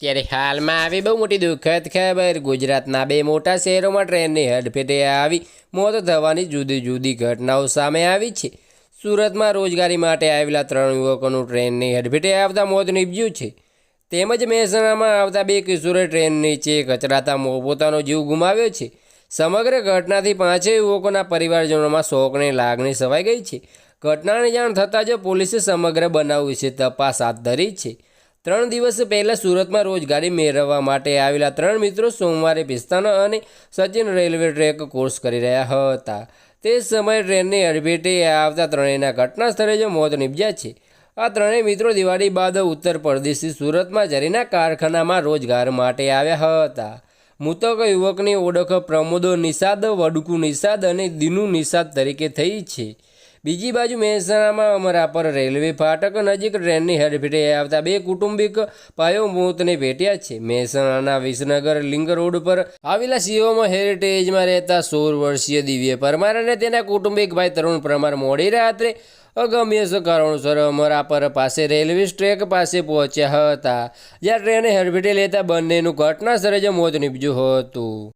ત્યારે હાલમાં આવી બહુ મોટી દુઃખદ ખબર. ગુજરાતના બે મોટા શહેરોમાં ટ્રેનની હડફેટે આવી મોત થવાની જુદી જુદી ઘટનાઓ સામે આવી છે. સુરતમાં રોજગારી માટે આવેલા ત્રણ યુવકોનું ટ્રેનની હડફેટે આવતા મોત નીપજ્યું છે. તેમજ મહેસાણામાં આવતા બે કિશોરે ટ્રેન નીચે કચરાતા પોતાનો જીવ ગુમાવ્યો છે. સમગ્ર ઘટનાથી પાંચેય યુવકોના પરિવારજનોમાં શોકની લાગણી સવાઈ ગઈ છે. ઘટનાની જાણ થતાં જ પોલીસે સમગ્ર બનાવ વિશે તપાસ હાથ ધરી છે. ત્રણ દિવસ પહેલાં સુરતમાં રોજગારી મેળવવા માટે આવેલા ત્રણ મિત્રો સોમવારે પિસ્તાના અને સચિન રેલવે ટ્રેક કોર્સ કરી રહ્યા હતા. તે સમયે ટ્રેનની અડભેટે આવતા ત્રણેયના ઘટના સ્થળે જ મોત નીપજ્યા છે. આ ત્રણેય મિત્રો દિવાળી બાદ ઉત્તર પ્રદેશથી સુરતમાં જરીના કારખાનામાં રોજગાર માટે આવ્યા હતા. મૃતક યુવકની ઓળખ પ્રમોદો નિષાદ, વડકુ નિષાદ અને દિનુ નિષાદ તરીકે થઈ છે. બીજી બાજુ મહેસાણામાં અમરાપર રેલવે ફાટક નજીક ટ્રેનની હેડફેટે આવતા બે કુટુંબિક પાયો મોતને ભેટ્યા છે. મહેસાણાના વિસનગર લિંગ રોડ પર આવેલા સીઓમાં હેરિટેજમાં રહેતા સોળ વર્ષીય દિવ્ય પરમાર અને તેના કુટુંબિક ભાઈ તરુણ પરમાર મોડી રાત્રે અગમ્ય કારણોસર અમરાપર પાસે રેલવે ટ્રેક પાસે પહોંચ્યા હતા. જ્યાં ટ્રેને હેડફેટે લેતા બંનેનું ઘટના સ્થળે જ મોત નીપજ્યું હતું.